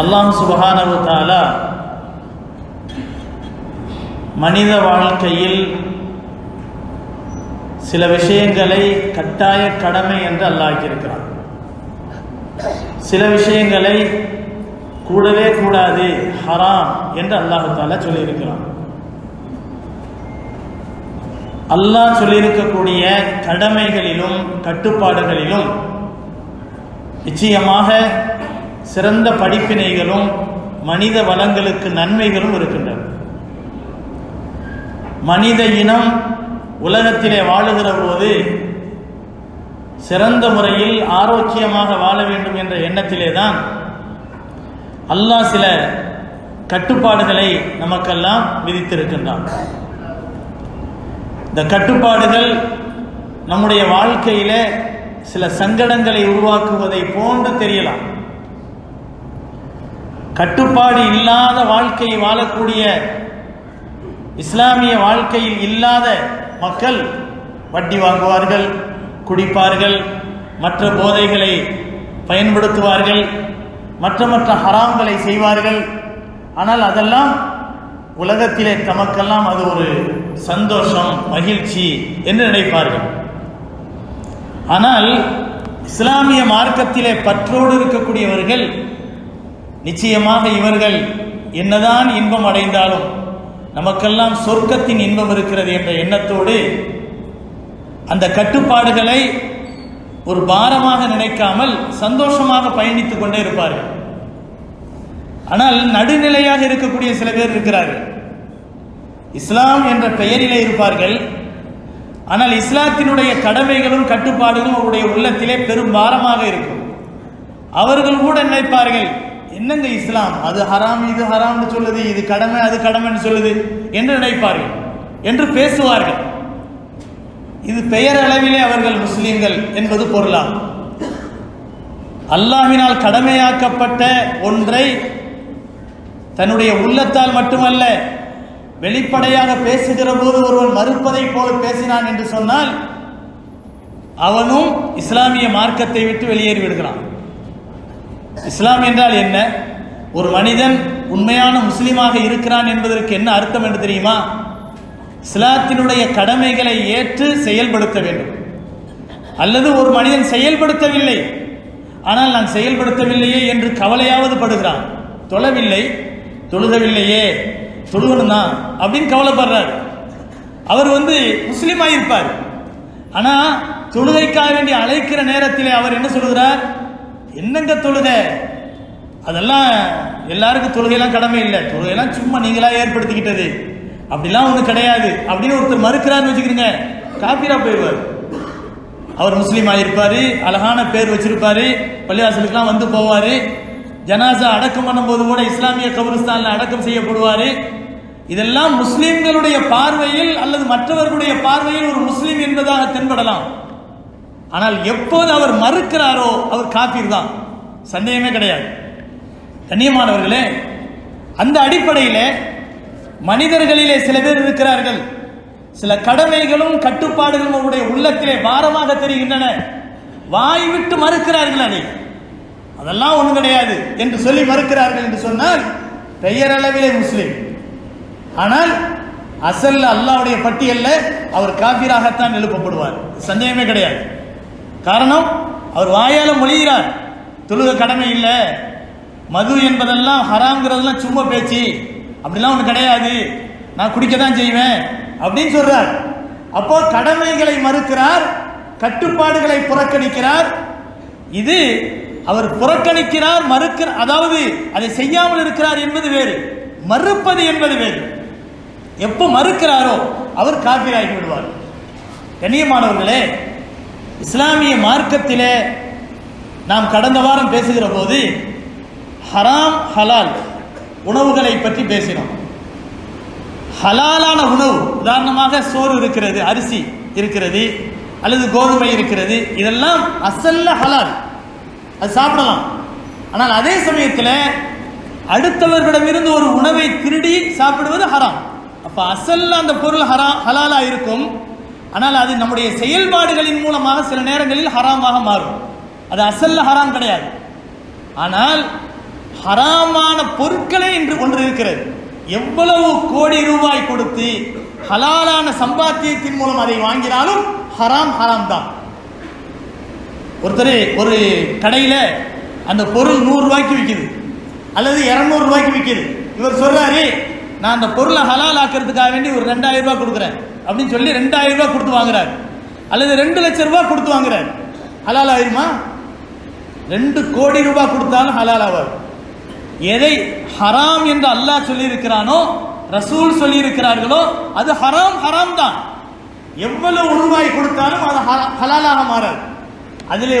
அல்லாஹ் சுபஹானவு தாலா மனித வாழ்க்கையில் சில விஷயங்களை கட்டாய கடமை என்று அல்லாக்கியிருக்கிறான் சில விஷயங்களை கூடவே கூடாது ஹராம் என்று அல்லாஹு தாலா சொல்லியிருக்கிறான். அல்லாஹ் சொல்லியிருக்கக்கூடிய கடமைகளிலும் கட்டுப்பாடுகளிலும் நிச்சயமாக சிறந்த படிப்பினைகளும் மனித வளங்களுக்கு நன்மைகளும் இருக்கின்றன. மனித இனம் உலகத்திலே வாழுகிற போது சிறந்த முறையில் ஆரோக்கியமாக வாழ வேண்டும் என்ற எண்ணத்திலே தான் அல்லாஹ் சில கட்டுப்பாடுகளை நமக்கெல்லாம் விதித்திருக்கின்றான். இந்த கட்டுப்பாடுகள் நம்முடைய வாழ்க்கையில சில சங்கடங்களை உருவாக்குவதை போன்று தெரியலாம். கட்டுப்பாடு இல்லாத வாழ்க்கையை வாழக்கூடிய இஸ்லாமிய வாழ்க்கையில் இல்லாத மக்கள் வட்டி வாங்குவார்கள் குடிப்பார்கள் மற்ற போதைகளை பயன்படுத்துவார்கள் மற்ற மற்ற ஹராம்களை செய்வார்கள். ஆனால் அதெல்லாம் உலகத்திலே தமக்கெல்லாம் அது ஒரு சந்தோஷம் மகிழ்ச்சி என்று நினைப்பார்கள். ஆனால் இஸ்லாமிய மார்க்கத்திலே பற்றோடு இருக்கக்கூடியவர்கள் நிச்சயமாக இவர்கள் என்னதான் இன்பம் அடைந்தாலும் நமக்கெல்லாம் சொர்க்கத்தின் இன்பம் இருக்கிறது என்ற எண்ணத்தோடு அந்த கட்டுப்பாடுகளை ஒரு பாரமாக நினைக்காமல் சந்தோஷமாக பயணித்துக் கொண்டே இருப்பார்கள். ஆனால் நடுநிலையாக இருக்கக்கூடிய சில பேர் இருக்கிறார்கள். இஸ்லாம் என்ற பெயரிலே இருப்பார்கள். ஆனால் இஸ்லாத்தினுடைய கடமைகளும் கட்டுப்பாடுகளும் அவருடைய உள்ளத்திலே பெரும் பாரமாக இருக்கும். அவர்கள் கூட நினைப்பார்கள் என்னங்க இஸ்லாம்? அது ஹராம் இது ஹராம்னு சொல்லுது இது கடமை அது கடமைன்னு சொல்லுது. என்று நினைப்பார்கள். என்று பேசுவார்கள். இது பெயர் அளவிலே அவர்கள் முஸ்லீம்கள் என்பது பொருளாகும் அல்லாஹினால் கடமையாக்கப்பட்ட ஒன்றை தன்னுடைய உள்ளத்தால் மட்டுமல்ல வெளிப்படையாக பேசுகிற போது ஒருவன் மறுப்பதை போல பேசினான் என்று சொன்னால் அவனும் இஸ்லாமிய மார்க்கத்தை விட்டு வெளியேறி விடுகிறான் இஸ்லாம் என்றால் என்ன? ஒரு மனிதன் உண்மையான முஸ்லீமாக இருக்கிறான் என்பதற்கு என்ன அர்த்தம் என்று தெரியுமா? இஸ்லாத்தினுடைய கடமைகளை ஏற்று செயல்படுத்த வேண்டும். அல்லது ஒரு மனிதன் செயல்படுத்தவில்லை. ஆனால் நான் செயல்படுத்தவில்லையே என்று கவலையாவது படுகிறான். தொழவில்லை. தொழுகவில்லையே தொழுகணும்? தான் அப்படின்னு கவலைப்படுறார். அவர் வந்து முஸ்லீமாக இருப்பார் ஆனால் தொழுகைக்காக வேண்டி அழைக்கிற நேரத்தில் அவர் என்ன சொல்கிறார்? என்னங்க தொழுத அதெல்லாம் எல்லாருக்கும் தொழுகையெல்லாம் கடமை இல்லை. தொழுகையெல்லாம் சும்மா நீங்களாக ஏற்படுத்திக்கிட்டது. அப்படிலாம் ஒன்றும் கிடையாது. அப்படின்னு ஒருத்தர் மறுக்கிறாருன்னு வச்சுக்கிறீங்க காப்பீரா போயிடுவார். அவர் முஸ்லீம் ஆகியிருப்பார் அழகான பேர் வச்சிருப்பாரு பள்ளிவாசலுக்குலாம் வந்து போவார் ஜனாசா அடக்கம் பண்ணும்போது கூட இஸ்லாமிய கபரிஸ்தானில் அடக்கம் செய்யப்படுவார். இதெல்லாம் முஸ்லீம்களுடைய பார்வையில் அல்லது மற்றவர்களுடைய பார்வையில் ஒரு முஸ்லீம் என்பதாக தென்படலாம். ஆனால் எப்போது அவர் மறுக்கிறாரோ அவர் காப்பீர் தான். சந்தேகமே கிடையாது. கண்ணியமானவர்களே அந்த அடிப்படையில் மனிதர்களிலே சில பேர் இருக்கிறார்கள். சில கடமைகளும் கட்டுப்பாடுகளும் அவருடைய உள்ளத்திலே பாரமாக தெரிகின்றன. வாய் விட்டு மறுக்கிறார்கள் அதை. அதெல்லாம் ஒன்றும் கிடையாது என்று சொல்லி மறுக்கிறார்கள் என்று சொன்னால் பெயரளவிலே முஸ்லீம். ஆனால் அசல்ல அல்லாவுடைய பட்டியலில் அவர் காபீராகத்தான் எழுப்பப்படுவார். சந்தேகமே கிடையாது. காரணம் அவர் வாயால மொழிகிறார். தொழுக கடமை இல்லை. மது என்பதெல்லாம் ஹராங்கிறதெல்லாம் சும்மா பேச்சு. அப்படிலாம் ஒன்று கிடையாது. நான் குடிக்க தான் செய்வேன். அப்படின்னு சொல்றார். அப்போ கடமைகளை மறுக்கிறார் கட்டுப்பாடுகளை புறக்கணிக்கிறார். இது அவர் புறக்கணிக்கிறார் மறுக்கிறார் அதாவது அதை செய்யாமல் இருக்கிறார் என்பது வேறு. மறுப்பது என்பது வேறு. எப்போ மறுக்கிறாரோ அவர் காப்பீராகி விடுவார். கண்ணியமானவர்களே இஸ்லாமிய மார்க்கத்திலே நாம் கடந்த வாரம் பேசுகிற போது ஹராம் ஹலால் உணவுகளை பற்றி பேசினோம். ஹலாலான உணவு உதாரணமாக சோறு இருக்கிறது அரிசி இருக்கிறது அல்லது கோதுமை இருக்கிறது இதெல்லாம் அசல்ல ஹலால். அது சாப்பிடலாம். ஆனால் அதே சமயத்தில் அடுத்தவர்களிடமிருந்து ஒரு உணவை திருடி சாப்பிடுவது ஹராம். அப்போ அசல்ல அந்த பொருள் ஹரா ஹலாலாக இருக்கும். ஆனால் அது நம்முடைய செயல்பாடுகளின் மூலமாக சில நேரங்களில் ஹராமாக மாறும். அது அசல்ல ஹராம் கிடையாது. ஆனால் ஹராமான பொருட்களே என்று ஒன்று இருக்கிறது எவ்வளவு கோடி ரூபாய் கொடுத்து ஹலாலான சம்பாத்தியத்தின் மூலம் அதை வாங்கினாலும் ஹராம் ஹராம் தான். ஒருத்தர் ஒரு கடையில் அந்த பொருள் நூறு ரூபாய்க்கு விற்கிது அல்லது இரநூறு ரூபாய்க்கு விற்கிது இவர் சொல்றாரு நான் அந்த பொருளை ஹலால் ஆக்கிறதுக்காக வேண்டி ஒரு ரெண்டாயிரம் ரூபாய் கொடுக்குறேன். அப்படின்னு சொல்லி ரெண்டாயிரம் ரூபாய் கொடுத்து வாங்குறாரு. அல்லது ரெண்டு லட்சம் ரூபாய் கொடுத்து வாங்குறாரு. ஹலால் ஆயிருமா? ரெண்டு கோடி ரூபாய் கொடுத்தாலும் ஹலால் ஆவார் எதை ஹராம் என்று அல்லாஹ் சொல்லியிருக்கிறானோ ரசூல் சொல்லியிருக்கிறார்களோ அது ஹராம் ஹராம் தான். எவ்வளவு ரூபாய் கொடுத்தாலும் அது ஹலாலாக மாறாது. அதிலே